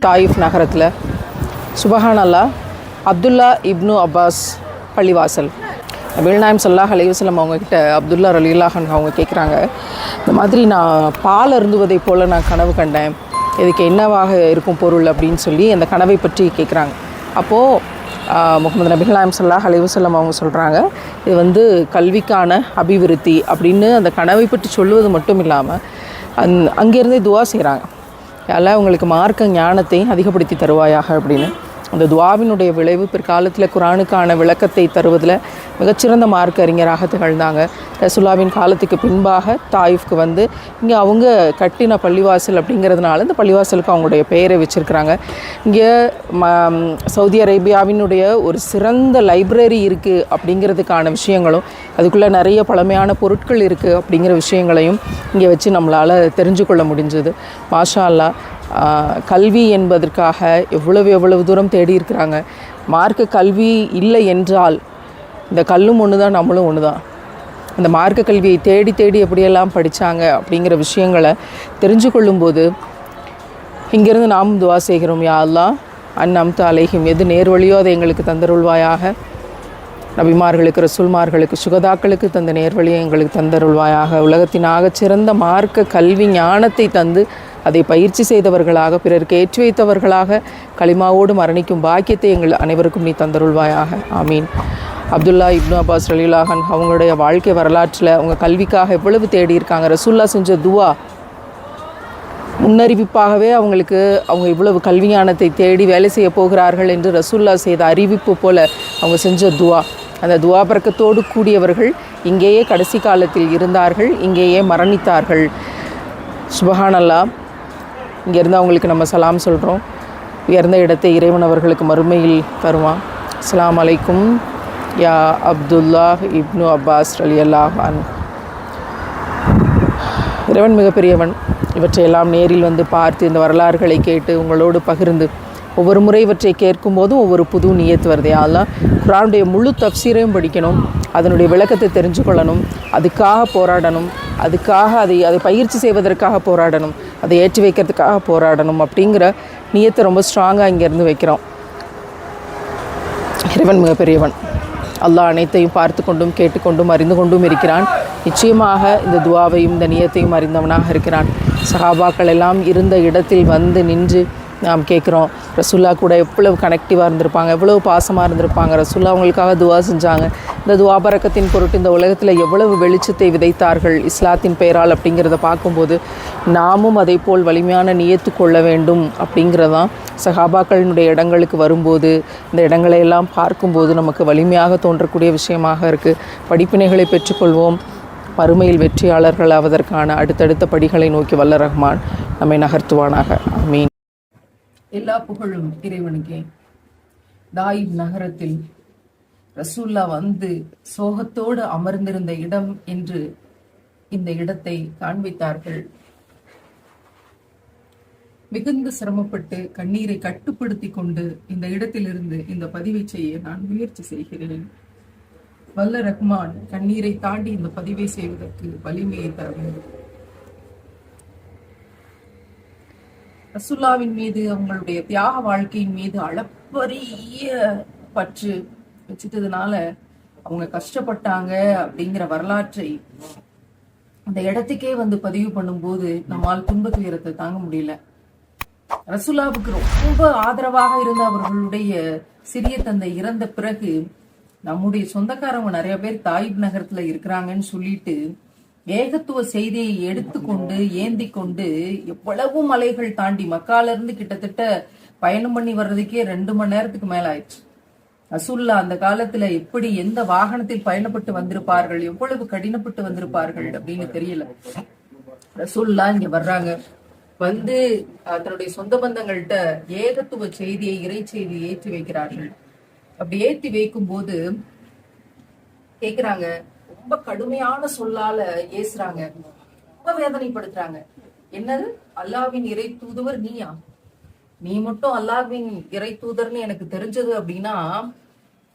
தாயிஃப் நகரத்தில் சுபஹானல்லா அப்துல்லா இப்னு அப்பாஸ் பள்ளிவாசல். நபிகள் சல்லாஹ் அலைவசலம் அவங்கக்கிட்ட அப்துல்லா ரலீலாஹன் அவங்க கேட்குறாங்க இந்த மாதிரி நான் பால் அருந்துவதைப் போல் நான் கனவு கண்டேன் இதுக்கு என்னவாக இருக்கும் பொருள் அப்படின்னு சொல்லி அந்த கனவை பற்றி கேட்குறாங்க அப்போது முகமது நபிகலாம் நாயம் சல்லாஹ் அலைவசல்லம் அவங்க சொல்கிறாங்க இது வந்து கல்விக்கான அபிவிருத்தி அப்படின்னு அந்த கனவை பற்றி சொல்லுவது மட்டும் இல்லாமல் அந் அங்கேருந்தே துவா செய்கிறாங்க அதில் உங்களுக்கு மார்க்க ஞானத்தை அதிகப்படுத்தி தருவாயாக அப்படின்னு. அந்த துவாவினுடைய விளைவு பிற்காலத்தில் குரானுக்கான விளக்கத்தை தருவதில் மிகச்சிறந்த மார்க் அறிஞராக திகழ்ந்தாங்க. ரசுல்லாவின் காலத்துக்கு பின்பாக தாயிஃப்க்கு வந்து இங்கே அவங்க கட்டின பள்ளிவாசல் அப்படிங்கிறதுனால இந்த பள்ளிவாசலுக்கு அவங்களுடைய பெயரை வச்சுருக்கிறாங்க. இங்கே ம சவுதி அரேபியாவினுடைய ஒரு சிறந்த லைப்ரரி இருக்குது அப்படிங்கிறதுக்கான விஷயங்களும் அதுக்குள்ளே நிறைய பழமையான பொருட்கள் இருக்குது அப்படிங்கிற விஷயங்களையும் இங்கே வச்சு நம்மளால் தெரிஞ்சு கொள்ள முடிஞ்சது. மாஷா அல்லா கல்வி என்பதற்காக எவ்வளவு எவ்வளவு தூரம் தேடி இருக்கிறாங்க. மார்க்க கல்வி இல்லை என்றால் இந்த கல்லும் ஒன்று தான் நம்மளும் ஒன்று தான். அந்த மார்க்க கல்வியை தேடி தேடி எப்படியெல்லாம் படித்தாங்க அப்படிங்கிற விஷயங்களை தெரிஞ்சு கொள்ளும்போது இங்கேருந்து நாம் துவா செய்கிறோம் யா அல்லாஹ் அந்நம்து அலைஹிம் எது நேர்வழியோ அதை எங்களுக்கு தந்தருள்வாயாக. நபிமார்களுக்கு ரசூல்மார்களுக்கு சுகதாக்களுக்கு தந்த நேர்வழியை எங்களுக்கு தந்தருள்வாயாக. உலகத்தின் ஆகச்சிறந்த மார்க்க கல்வி ஞானத்தை தந்து அதை பயிற்சி செய்தவர்களாக பிறருக்கு ஏற்றி வைத்தவர்களாக களிமாவோடு மரணிக்கும் பாக்கியத்தை எங்கள் அனைவருக்கும் நீ தந்தருள்வாயாக. ஆமீன். அப்துல்லா இப்னு அப்பாஸ் ரலீலாஹன் அவங்களுடைய வாழ்க்கை வரலாற்றில் அவங்க கல்விக்காக எவ்வளவு தேடி இருக்காங்க. ரசூல்லா செஞ்ச துவா முன்னறிவிப்பாகவே அவங்களுக்கு அவங்க இவ்வளவு கல்விஞானத்தை தேடி வேலை செய்ய போகிறார்கள் என்று ரசூல்லா செய்த அறிவிப்பு போல அவங்க செஞ்ச துவா. அந்த துவா பறக்கத்தோடு கூடியவர்கள் இங்கேயே கடைசி காலத்தில் இருந்தார்கள் இங்கேயே மரணித்தார்கள். சுபஹானல்லா இங்கேருந்து அவங்களுக்கு நம்ம சலாம் சொல்கிறோம். உயர்ந்த இடத்தை இறைவன் அவர்களுக்கு மறுமையில் தருவான். அஸ்லாம் அலைக்கும். யா அப்துல்லா இப்னு அப்பாஸ் அலி அல்லாஹான் இறைவன் மிகப்பெரியவன். இவற்றையெல்லாம் நேரில் வந்து பார்த்து இந்த வரலாறுகளை கேட்டு உங்களோடு பகிர்ந்து ஒவ்வொரு முறை இவற்றை கேட்கும் போதும் ஒவ்வொரு புது நியத்து வருது. அதெல்லாம் குரானுடைய முழு தப்சீரையும் படிக்கணும். அதனுடைய விளக்கத்தை தெரிஞ்சு கொள்ளணும். அதுக்காக போராடணும். அதுக்காக அதை அதை பயிற்சி செய்வதற்காக போராடணும். அதை ஏற்றி வைக்கிறதுக்காக போராடணும் அப்படிங்கிற நியத்தை ரொம்ப ஸ்ட்ராங்காக இங்கேருந்து வைக்கிறோம். இறைவன் மிகப்பெரியவன். அல்லாஹ் அனைத்தையும் பார்த்து கொண்டும் கேட்டுக்கொண்டும் அறிந்து கொண்டும் இருக்கிறான். நிச்சயமாக இந்த துவாவையும் இந்த நியத்தையும் அறிந்தவனாக இருக்கிறான். சஹாபாக்கள் எல்லாம் இருந்த இடத்தில் வந்து நின்று நாம் கேட்குறோம். ரசுல்லா கூட எவ்வளவு கனெக்டிவாக இருந்திருப்பாங்க எவ்வளவு பாசமாக இருந்திருப்பாங்க. ரசுல்லா அவங்களுக்காக துவா செஞ்சாங்க. இந்த துவாபரக்கத்தின் பொருட்டு இந்த உலகத்தில் எவ்வளவு வெளிச்சத்தை விதைத்தார்கள் இஸ்லாத்தின் பெயரால் அப்படிங்கிறத பார்க்கும்போது நாமும் அதே போல் வலிமையான நியத்து கொள்ள வேண்டும் அப்படிங்கிறதான் சஹாபாக்களினுடைய இடங்களுக்கு வரும்போது இந்த இடங்களை எல்லாம் பார்க்கும்போது நமக்கு வலிமையாக தோன்றக்கூடிய விஷயமாக இருக்குது படிப்பினைகளை பெற்றுக்கொள்வோம். மறுமையில் வெற்றியாளர்கள் ஆவதற்கான அடுத்தடுத்த படிகளை நோக்கி வல்ல ரஹ்மான் நம்மை நகர்த்துவானாக. மீன் எல்லா புகழும் இறைவனுக்கே. தாயிப் நகரத்தில் ரசூல்லா வந்து சோகத்தோடு அமர்ந்திருந்த இடம் என்று இந்த இடத்தை காண்பித்தார்கள். மிகுந்த சிரமப்பட்டு கண்ணீரை கட்டுப்படுத்தி கொண்டு இந்த இடத்திலிருந்து இந்த பதிவை செய்ய நான் முயற்சி செய்கிறேன். வல்ல ரஹ்மான் கண்ணீரை தாண்டி இந்த பதிவை செய்வதற்கு வலிமையை தர வேண்டும். ரசுல்லாவின் மீது அவங்களுடைய தியாக வாழ்க்கையின் மீது அளப்பரிய பற்று வச்சுட்டதுனால அவங்க கஷ்டப்பட்டாங்க அப்படிங்கிற வரலாற்றை அந்த இடத்துக்கே வந்து பதிவு பண்ணும்போது நம்மால் துன்ப துயரத்தை தாங்க முடியல. ரசுல்லாவுக்கு ரொம்ப ஆதரவாக இருந்த அவர்களுடைய சிறிய தந்தை இறந்த பிறகு நம்முடைய சொந்தக்காரங்க நிறைய பேர் தாயிப் நகரத்துல இருக்கிறாங்கன்னு சொல்லிட்டு ஏகத்துவ செய்தியை எடுத்துக்கொண்டு ஏந்தி கொண்டு எவ்வளவு மலைகள் தாண்டி மக்கால இருந்து கிட்டத்தட்ட பயணம் பண்ணி வர்றதுக்கே ரெண்டு மணி நேரத்துக்கு மேல ஆயிடுச்சு அசுல்லா அந்த காலத்துல எப்படி எந்த வாகனத்தில் பயணப்பட்டு வந்திருப்பார்கள் எவ்வளவு கடினப்பட்டு வந்திருப்பார்கள் அப்படின்னு தெரியல. ரசுல்லா இங்க வர்றாங்க. வந்து தன்னுடைய சொந்த பந்தங்கள்கிட்ட ஏகத்துவ செய்தியை இறை செய்தியை ஏற்றி வைக்கிறார்கள். அப்படி ஏற்றி வைக்கும் போது கேக்குறாங்க ரொம்ப கடுமையான சொல்லால ஏசுறாங்க. ரொம்ப வேதனைப்படுத்துறாங்க. என்னது? அல்லாவின் இறை தூதுவர் நீயா? நீ மட்டும் அல்லாவின் இறை தூதர்னு எனக்கு தெரிஞ்சது அப்படின்னா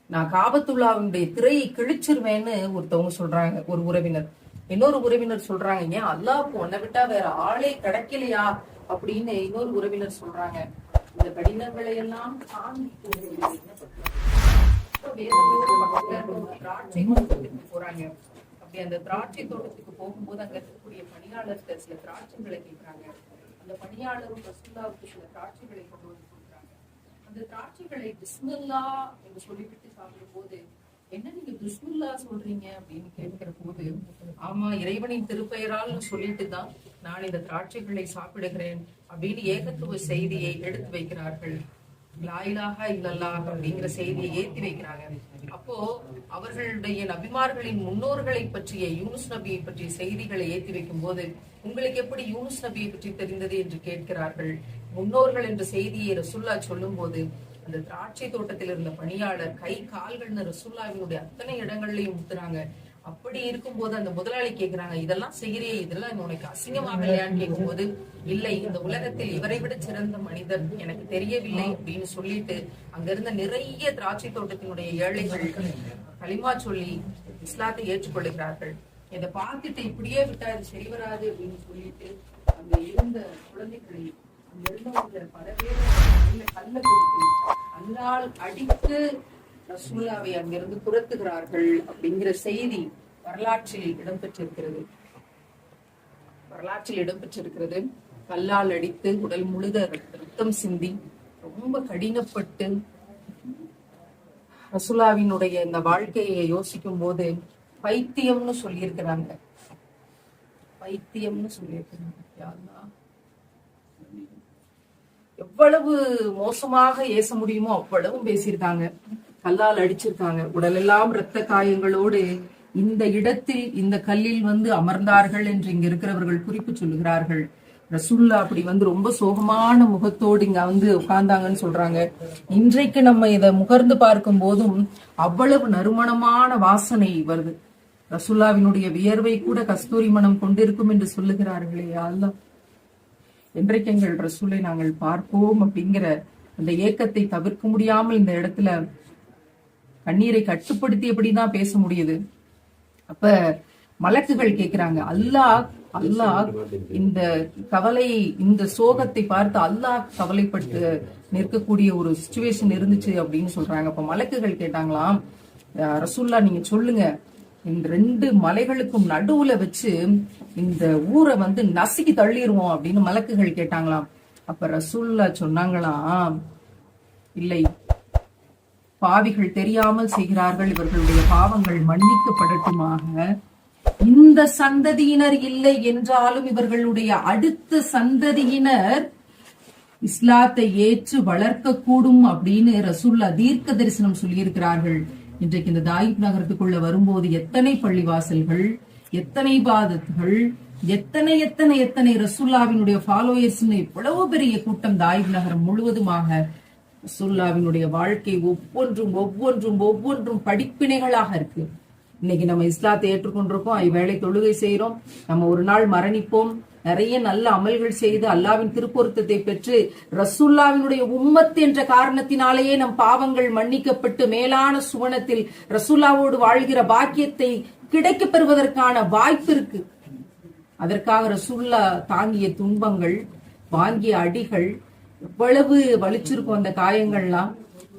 நான் காபத்துல்லாவினுடைய திரையை கிழிச்சிருவேன்னு ஒருத்தவங்க சொல்றாங்க ஒரு உறவினர். இன்னொரு உறவினர் சொல்றாங்க ஏன் அல்லாஹ் உன்னை விட்டா வேற ஆளே கிடைக்கலையா? அப்படின்னு இன்னொரு உறவினர் சொல்றாங்க. இந்த கடினங்களை எல்லாம் தாண்டி திராட்சை தோட்டத்துக்கு போறாங்க அப்படி அந்த திராட்சை தோட்டத்துக்கு போகும்போது அங்க இருக்கக்கூடிய பணியாளர்கிட்ட சில திராட்சைகளை கேட்கிறாங்க அந்த பணியாளரும் ரசூல்லாவுக்கு சில திராட்சைகளை கொண்டு வந்து கொடுக்குறாங்க அந்த திராட்சைகளை பிஸ்மில்லா என்று சொல்லிவிட்டு சாப்பிடும் போது என்ன நீங்க பிஸ்மில்லா சொல்றீங்க அப்படின்னு கேட்கிற போது ஆமா இறைவனின் திருப்பெயரால் சொல்லிட்டு தான் நான் இந்த திராட்சைகளை சாப்பிடுகிறேன் அப்படின்னு ஏகத்துவ செய்தியை எடுத்து வைக்கிறார்கள். லாயிலாக இல்லல்லா அப்படிங்கிற செய்தியை ஏத்தி வைக்கிறாங்க. அப்போ அவர்களுடைய நபிமார்களின் முன்னோர்களை பற்றிய யூனுஸ் நபியை பற்றிய செய்திகளை ஏத்தி வைக்கும் போது உங்களுக்கு எப்படி யூனுஸ் நபியை பற்றி தெரிந்தது என்று கேட்கிறார்கள்? முன்னோர்கள் என்ற செய்தியை ரசுல்லா சொல்லும் போது அந்த திராட்சை தோட்டத்தில் இருந்த பணியாளர் கை கால்கள்னு ரசுல்லாவினுடைய அத்தனை இடங்கள்லயும் ஊத்துறாங்க அப்படி இருக்கும்போது அந்த முதலாளி கேக்குறாங்க இதெல்லாம் செய்யறியே இதெல்லாம் உனக்கு அசிங்கமாக இல்லையான்னு கேட்கும்போது இல்லை இந்த உலகத்தில் இவரை விட சிறந்த மனிதர் எனக்கு தெரியவில்லை அப்படின்னு சொல்லிட்டு அங்க இருந்த நிறைய திராட்சை தோட்டத்தினுடைய ஏழைகள் களிமா சொல்லி இஸ்லாத்தை ஏற்றுக்கொள்கிறார்கள் இதை பார்த்துட்டு இப்படியே விட்டா இது சரி வராது அப்படின்னு சொல்லிட்டு அங்க இருந்த குழந்தைகளை அங்க இருந்தவங்க பல பேர் கல்ல கொடுத்து அல்லால் அடித்து ரசூல்லாவை அங்கிருந்து துரத்துகிறார்கள் அப்படிங்கிற செய்தி வரலாற்றில் இடம்பெற்றிருக்கிறது. வரலாற்றில் இடம்பெற்றிருக்கிறது. கல்லால் அடித்து உடல் முழுத ரத்தம் சிந்தி ரொம்ப கடினப்பட்டு ரசுலாவினுடைய இந்த வாழ்க்கையை யோசிக்கும் போது பைத்தியம்னு சொல்லியிருக்கிறாங்க. பைத்தியம்னு சொல்லியிருக்கிறாங்க. எவ்வளவு மோசமாக ஏச முடியுமோ அவ்வளவும் பேசியிருக்காங்க. கல்லால் அடிச்சிருக்காங்க. உடலெல்லாம் இரத்த காயங்களோடு இந்த இடத்தில் இந்த கல்லில் வந்து அமர்ந்தார்கள் என்று இங்க இருக்கிறவர்கள் குறிப்பு சொல்லுகிறார்கள். ரசுல்லா அப்படி வந்து ரொம்ப சோகமான முகத்தோடு இங்க வந்து உட்கார்ந்தாங்கன்னு சொல்றாங்க. இன்றைக்கு நம்ம இதை முகர்ந்து பார்க்கும் போதும் அவ்வளவு நறுமணமான வாசனை வருது. ரசுல்லாவினுடைய வியர்வை கூட கஸ்தூரி மனம் கொண்டிருக்கும் என்று சொல்லுகிறார்களே அல்ல என்றைக்கு எங்கள் ரசூலை நாங்கள் பார்ப்போம் அப்படிங்கிற அந்த ஏக்கத்தை தவிர்க்க முடியாமல் இந்த இடத்துல கண்ணீரை கட்டுப்படுத்தி எப்படிதான் பேச முடியுது. அப்ப மலக்குகள் கேக்குறாங்க. அல்லாஹ் அல்லாஹ் இந்த கவலை இந்த சோகத்தை பார்த்து அல்லாஹ் கவலைப்பட்டு நிற்கக்கூடிய ஒரு சுச்சுவேஷன் இருந்துச்சு அப்படின்னு சொல்றாங்க. அப்ப மலக்குகள் கேட்டாங்களாம் ரசூல்லா நீங்க சொல்லுங்க. இந்த ரெண்டு மலைகளுக்கும் நடுவுல வச்சு இந்த ஊரை வந்து நசுக்கி தள்ளிடுவோம் அப்படின்னு மலக்குகள் கேட்டாங்களாம். அப்ப ரசூல்லா சொன்னாங்களாம் இல்லை பாவிகள் தெரியாமல் செய்கிறார்கள் இவர்களுடைய பாவங்கள் மன்னிக்கப்படட்டுமாக. இந்த சந்ததியினர் இல்லை என்றாலும் இவர்களுடைய அடுத்த சந்ததியினர் இஸ்லாத்தை ஏற்று வளர்க்க கூடும் அப்படின்னு ரசூல்லா தீர்க்க தரிசனம் சொல்லியிருக்கிறார்கள். இன்றைக்கு இந்த தாயிப் நகரத்துக்குள்ள வரும்போது எத்தனை பள்ளிவாசல்கள் எத்தனை பாதத்துகள் எத்தனை எத்தனை எத்தனை ரசூல்லாவினுடைய ஃபாலோயர்ஸ் எவ்வளவு பெரிய கூட்டம் தாயிப் நகரம் முழுவதுமாக ரசூல்லாவினுடைய வாழ்க்கை ஒவ்வொன்றும் ஒவ்வொன்றும் ஒவ்வொன்றும் படிப்பினைகளாக இருக்கு. இன்னைக்கு நம்ம இஸ்லாத்தை ஏற்றுக்கொண்டிருக்கோம் ஐவேளை தொழுகை செய்யறோம் நம்ம ஒரு நாள் மரணிப்போம். நிறைய நல்ல அமல்கள் செய்து அல்லாவின் திருப்பொருத்தத்தை பெற்று ரசுல்லாவினுடைய உம்மத் என்ற காரணத்தினாலேயே நம் பாவங்கள் மன்னிக்கப்பட்டு மேலான சுவனத்தில் ரசுல்லாவோடு வாழ்கிற பாக்கியத்தை கிடைக்க பெறுவதற்கான வாய்ப்பு இருக்கு. அதற்காக ரசுல்லா தாங்கிய துன்பங்கள் வாங்கிய அடிகள் எவ்வளவு வலிச்சிருக்கும் அந்த காயங்கள்லாம்.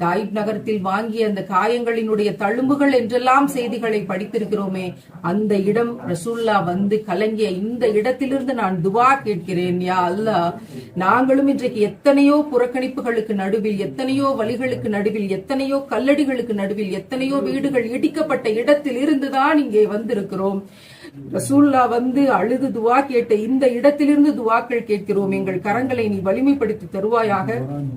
தாயிப் நகரத்தில் வாங்கிய அந்த காயங்களினுடைய தழும்புகள் என்றெல்லாம் செய்திகளை படித்திருக்கிறோமே. அந்த இடம் ரசூல்லா வந்து கலங்கிய இந்த இடத்திலிருந்து நான் துவா கேட்கிறேன் யா அல்லாஹ். நாங்களும் இன்றைக்கு எத்தனையோ புறக்கணிப்புகளுக்கு நடுவில் எத்தனையோ வழிகளுக்கு நடுவில் எத்தனையோ கல்லடிகளுக்கு நடுவில் எத்தனையோ வீடுகள் இடிக்கப்பட்ட இடத்தில் இருந்துதான் இங்கே வந்திருக்கிறோம். ரசூல்லா வந்து அழுது துவா கேட்ட இந்த இடத்திலிருந்து துவாக்கள் கேட்கிறோம். எங்கள் கரங்களை நீ வலிமைப்படுத்தி தருவாயாக.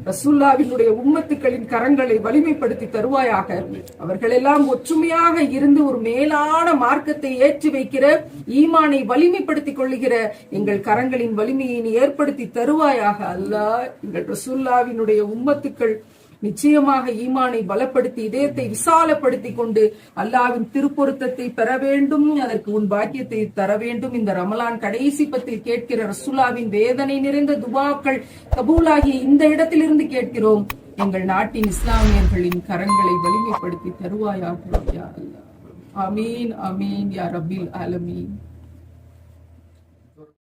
ரசூல்லாவினுடைய உம்மத்துக்களின் கரங்களை வலிமைப்படுத்தி தருவாயாக. அவர்களெல்லாம் ஒற்றுமையாக இருந்து ஒரு மேலான மார்க்கத்தை ஏற்றி வைக்கிற ஈமானை வலிமைப்படுத்திக் கொள்ளுகிற எங்கள் கரங்களின் வலிமையை நீ ஏற்படுத்தி தருவாயாக. அல்லாஹ் எங்கள் ரசூல்லாவினுடைய உம்மத்துக்கள் நிச்சயமாக ஈமானை பலப்படுத்தி இதயத்தை விசாலப்படுத்தி கொண்டு அல்லாவின் திருப்பொருத்தத்தை பெற வேண்டும் அதற்கு உன் பாக்கியத்தை தர வேண்டும். இந்த ரமலான் கடைசி பத்தில் கேட்கிற ரசூலாவின் வேதனை நிறைந்த துபாக்கள் கபூலாகிய இந்த இடத்திலிருந்து கேட்கிறோம். எங்கள் நாட்டின் இஸ்லாமியர்களின் கரங்களை வலிமைப்படுத்தி தருவாயாக யா அல்லாஹ். ஆமீன் ஆமீன் யா ரபில் அலமீன்